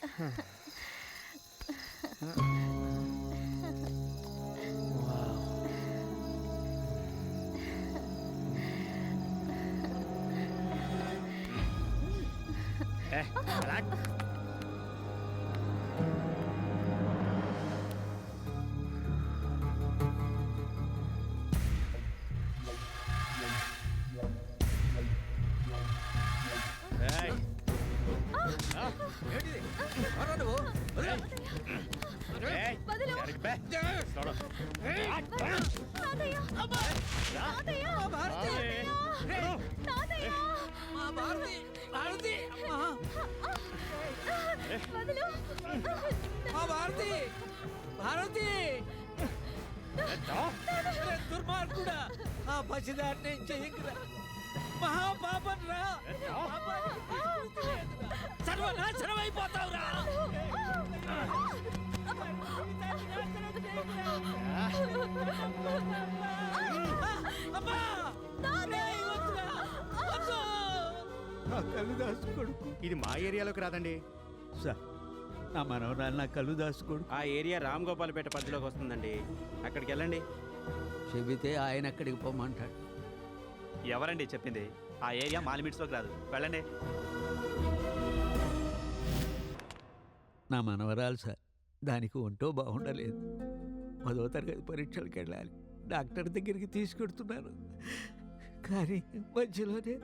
Wow. Ê, Lan Bharati. Bharati దుర్మార్గుడా. ఆ పసిదాన్ని చెయ్యకురా. మహాపాపం రా. నా కళ్ళు దాచుకోడుకు ఇది మా ఏరియాలోకి రాదండి. సార్ నా మనవరాలు నా కళ్ళు దాచుకోడు ఆ ఏరియా రామ్ గోపాల్పేట పరిధిలోకి వస్తుందండి. అక్కడికి వెళ్ళండి. చెబితే ఆయన అక్కడికి పోమంటాడు. ఎవరండి చెప్పింది? ఆ ఏరియా మా లిమిట్స్లోకి రాదు. వెళ్ళండి. నా మనవరాలు సార్ దానికి ఒంటో బాగుండలేదు. పదో తరగతి పరీక్షలకు వెళ్ళాలి. డాక్టర్ దగ్గరికి తీసుకెడుతున్నాను కానీ మధ్యలోనే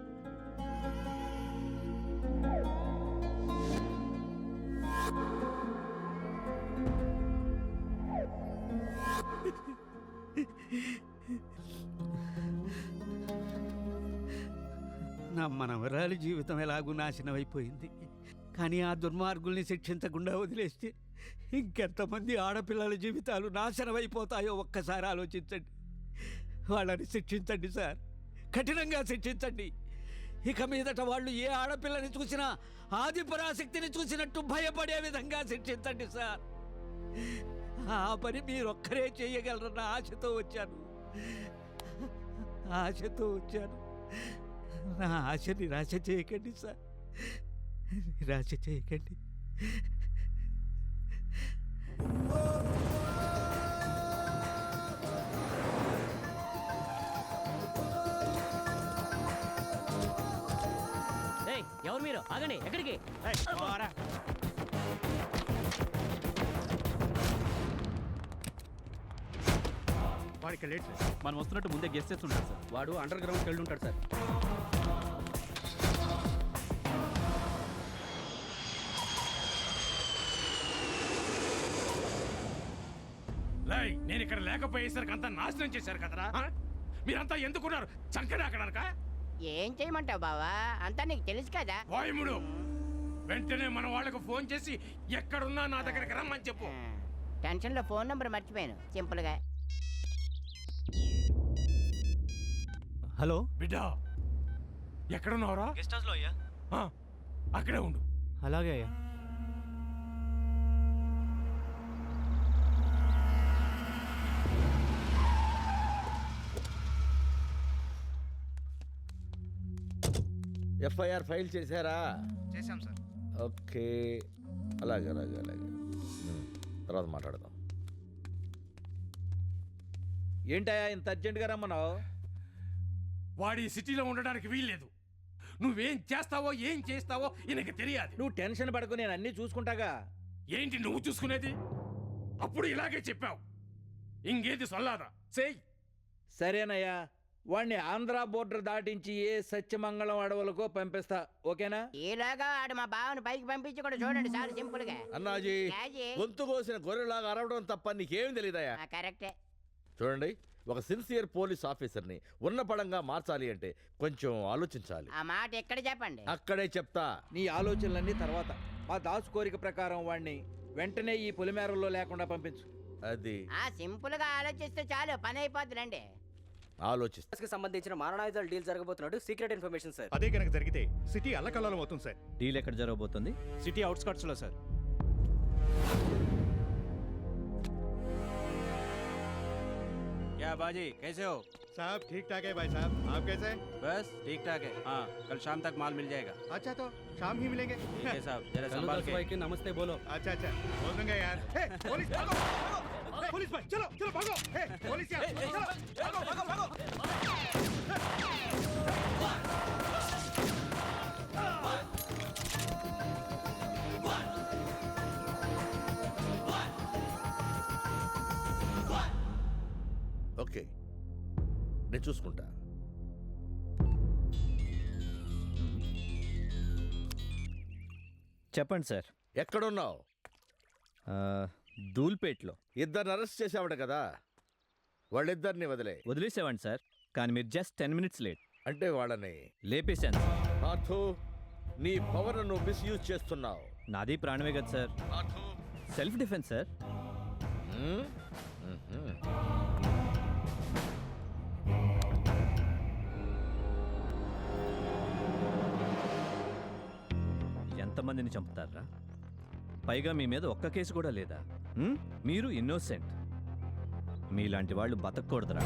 నా మనవరాలి జీవితం ఎలాగూ నాశనం అయిపోయింది కానీ ఆ దుర్మార్గుల్ని శిక్షించకుండా వదిలేస్తే ఇంకెంతమంది ఆడపిల్లల జీవితాలు నాశనం అయిపోతాయో ఒక్కసారి ఆలోచించండి. వాళ్ళని శిక్షించండి సార్. కఠినంగా శిక్షించండి. ఇక మీదట వాళ్ళు ఏ ఆడపిల్లని చూసినా ఆది పరాశక్తిని చూసినట్టు భయపడే విధంగా శిక్షించండి సార్. ఆ పని మీరొక్కరే చేయగలరన్న ఆశతో వచ్చాను. ఆశతో వచ్చాను. నా ఆశ నిరాశ చేయకండి సార్. నిరాశ చేయకండి. ఎవరు మీరు? ఆగండి ఎక్కడికి? వాడికి లేట్ సార్. మనం వస్తున్నట్టు ముందే గెస్ట్ చేస్తుంటారు సార్. వాడు అండర్ గ్రౌండ్కి వెళ్ళి ఉంటాడు సార్. లై నేను ఇక్కడ లేకపోయేసరికి అంతా నాశనం చేశారు కదరా? ఆ? మీరంతా ఎందుకున్నారు? చంకడాకడానిక ఏం చేయమంటావు బావా? అంతా నీకు తెలుసు కదా. వాయుముడు వెంటనే మన వాళ్ళకు ఫోన్ చేసి ఎక్కడున్నా నా దగ్గరికి రమ్మని చెప్పు. టెన్షన్లో ఫోన్ నంబర్ మర్చిపోయాను సింపుల్గా హలో? బిడ్డ ఎక్కడున్నావురా? గెస్ట్ హౌస్లో అయ్యా. ఆ, అక్కడే ఉండు. అలాగే అయ్యా. ఎఫ్ఐఆర్ ఫైల్ చేశారా? చేశాం సార్. ఓకే. అలాగే అలాగే అలాగే. ఉమ్, తర్వాత మాట్లాడదాం. ఏంటయ్యా ఇంత అర్జెంటుగా రమ్మన్నావు? వాడి సిటీలో ఉండడానికి వీల్లేదు. నువ్వేం చేస్తావో ఏం చేస్తావో ఈయనకి తెలియాలి. నువ్వు టెన్షన్ పడకు నేను అన్నీ చూసుకుంటాగా. ఏంటి నువ్వు చూసుకునేది? అప్పుడు ఇలాగే చెప్పావు. ఇంకేది సొల్లాదా? సేయ్ సరేనయ్యా వాణ్ణి ఆంధ్ర బోర్డర్ దాటించి ఏ సత్యమంగళం అడవులకో పంపిస్తా ఓకేనా? ఈలోగా ఆడు మా బావని పైకి పంపించి కూడా చూడండి చాలా సింపుల్గా అన్నాజీ. గొంతు కోసిన గొర్రెలాగా అరవడం తప్ప నీకేం తెలియదయ్యా ఆ, కరెక్టే. చూడండి ఒక సిన్సియర్ పోలీస్ ఆఫీసర్ని ఉన్న పడంగా మార్చాలి అంటే కొంచెం ఆలోచించాలి. ఆ మాట ఎక్కడ చెప్పండి? అక్కడే చెప్తా. నీ ఆలోచనలన్నీ తర్వాత. మా దాసు కోరిక ప్రకారం వాణ్ణి వెంటనే ఈ పొలిమేరల్లో లేకుండా పంపించు. అది. ఆ సింపుల్గా ఆలోచిస్తే చాలు. పని అయిపోతుందండి ఆలోచిస్తా. కి సంబంధించిన మారణాయుధాల డీల్ జరగబోతున్నాడు సీక్రెట్ ఇన్ఫర్మేషన్ సార్. అదే కనుక జరిగితే సిటీ అల్లకల్లోలం అవుతుంది సార్. డీల్ ఎక్కడ జరగబోతుంది? సిటీ అవుట్స్కట్స్లో సార్. क्या बाजी? कैसे हो? साहब ठीक ठाक है भाई साहब। आप कैसे बस ठीक ठाक है। हाँ कल शाम तक माल मिल जाएगा। अच्छा तो शाम ही मिलेंगे। ठीक है साहब जरा संभाल के। भाई के नमस्ते बोलो। अच्छा अच्छा। बोल दूँगा यार। पुलिस भागो, पुलिस भाई चलो चलो भागो। पुलिस यार చూసుకుంటా. చెప్పండి సార్. ఎక్కడున్నావు? ధూల్పేట్లో. ఇద్దరిని అరెస్ట్ చేసావట కదా. వాళ్ళిద్దరిని వదిలే. వదిలేసేవాడి సార్ కానీ మీరు జస్ట్ టెన్ మినిట్స్ లేట్. అంటే వాళ్ళని లేపేశాను. ఆర్థు నీ పవర్ నువ్వు మిస్యూజ్ చేస్తున్నావు. నాది ప్రాణమే కదా సార్. Self defence sir. ఎంతమందిని చంపుతారా పైగా మీ మీద ఒక్క కేసు కూడా లేదా హ్మ్? మీరు ఇన్నోసెంట్ మీలాంటి వాళ్ళు బతకూడదురా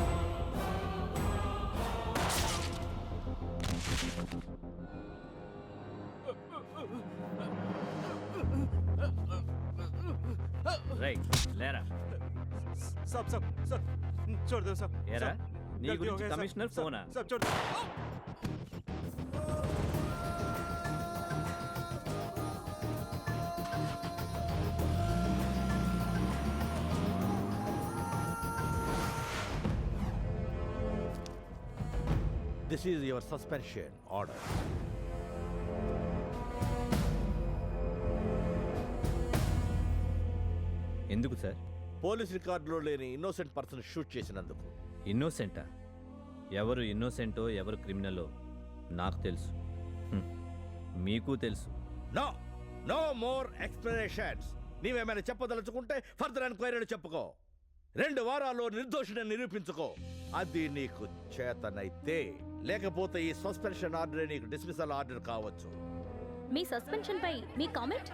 రైట్ లేరా सब सब सब छोड़ दो सब ఏరా నీ गलती हो గురించి गई, सब, కమిషనర్ सब, ఫోనా सब छोड़ दो this is your suspension order ఎందుకు సార్? పోలీస్ రికార్డులో లేని ఇన్నోసెంట్ పర్సన్ షూట్ చేసినందుకు. ఇన్నోసెంటా ఎవరు ఇన్నోసెంటో ఎవరు క్రిమినలో నాకు తెలుసు. హ్మ్. మీకు తెలుసు. నో నో మోర్ ఎక్స్ప్లెనేషన్స్ నీవేమైనా చెప్పదలుచుకుంటే ఫర్దర్ ఎంక్వైరీలు చెప్పుకో. రెండు వారాల్లో నిర్దోషిని నిరూపించుకో. అది నీకు చేతనైతే. లేకపోతే ఈ సస్పెన్షన్ ఆర్డర్ నీకు డిస్మిసల్ ఆర్డర్ కావచ్చు. మీ సస్పెన్షన్ పై మీ కామెంట్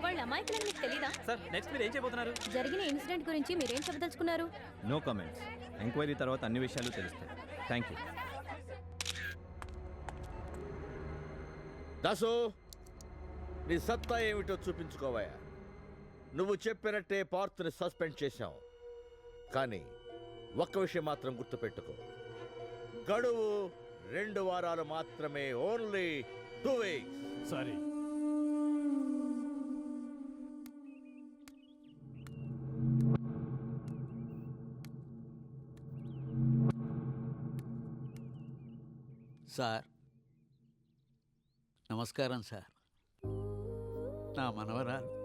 వాళ్ళ అమాయకులని మీకు తెలీదా? సార్ నెక్స్ట్ మీరు ఏం చేయబోతున్నారు జరిగిన ఇన్సిడెంట్ గురించి మీరేం చెప్పదలుచుకున్నారు? నో కామెంట్స్ ఎంక్వైరీ తర్వాత అన్ని విషయాలు తెలుస్తాయి. థ్యాంక్ యూ దాసు నీ సత్తా ఏమిటో చూపించుకోవయ్యా. నువ్వు చెప్పినట్టే పార్త్ని సస్పెండ్ చేశాం. కానీ ఒక్క విషయం మాత్రం గుర్తుపెట్టుకో. గడువు రెండు వారాలు మాత్రమే only two weeks. Sorry. Sir. నమస్కారం సార్. నా మనవరాలు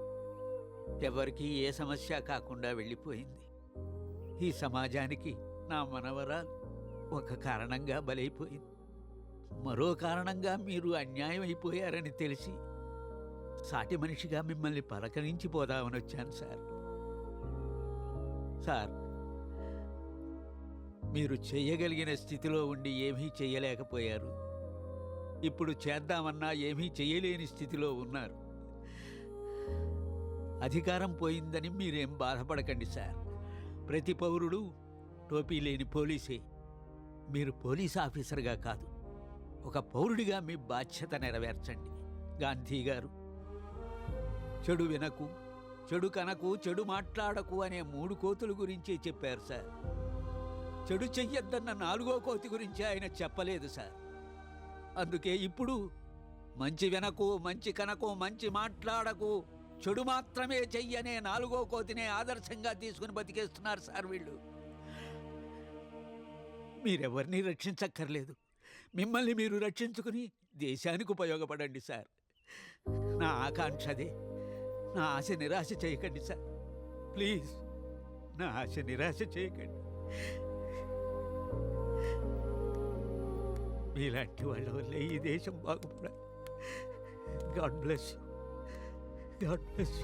ఎవరికి ఏ సమస్య కాకుండా వెళ్ళిపోయింది. ఈ సమాజానికి నా మనవరాలు ఒక కారణంగా బలైపోయింది. మరో కారణంగా మీరు అన్యాయం అయిపోయారని తెలిసి సాటి మనిషిగా మిమ్మల్ని పలకరించి పోదామని వచ్చాను సార్. సార్ మీరు చేయగలిగిన స్థితిలో ఉండి ఏమీ చేయలేకపోయారు. ఇప్పుడు చేద్దామన్నా ఏమీ చేయలేని స్థితిలో ఉన్నారు. అధికారం పోయిందని మీరేం బాధపడకండి సార్. ప్రతి పౌరుడు టోపీ లేని పోలీసే. మీరు పోలీస్ ఆఫీసర్గా కాదు. ఒక పౌరుడిగా మీ బాధ్యత నెరవేర్చండి. గాంధీ గారు చెడు వినకు చెడు కనకు చెడు మాట్లాడకు అనే మూడు కోతుల గురించి చెప్పారు సార్. చెడు చెయ్యొద్దన్న నాలుగో కోతి గురించి ఆయన చెప్పలేదు సార్. అందుకే ఇప్పుడు మంచి వెనకు మంచి కనకు మంచి మాట్లాడకు చెడు మాత్రమే చెయ్యనే నాలుగో కోతినే ఆదర్శంగా తీసుకుని బతికేస్తున్నారు సార్ వీళ్ళు. మీరెవరిని రక్షించక్కర్లేదు. మిమ్మల్ని మీరు రక్షించుకుని దేశానికి ఉపయోగపడండి సార్. నా ఆకాంక్ష అదే. నా ఆశ నిరాశ చేయకండి సార్. ప్లీజ్ నా ఆశ నిరాశ చేయకండి. మీలాంటి వాళ్ళ వల్లే ఈ దేశం బాగుపడాలి. God bless God bless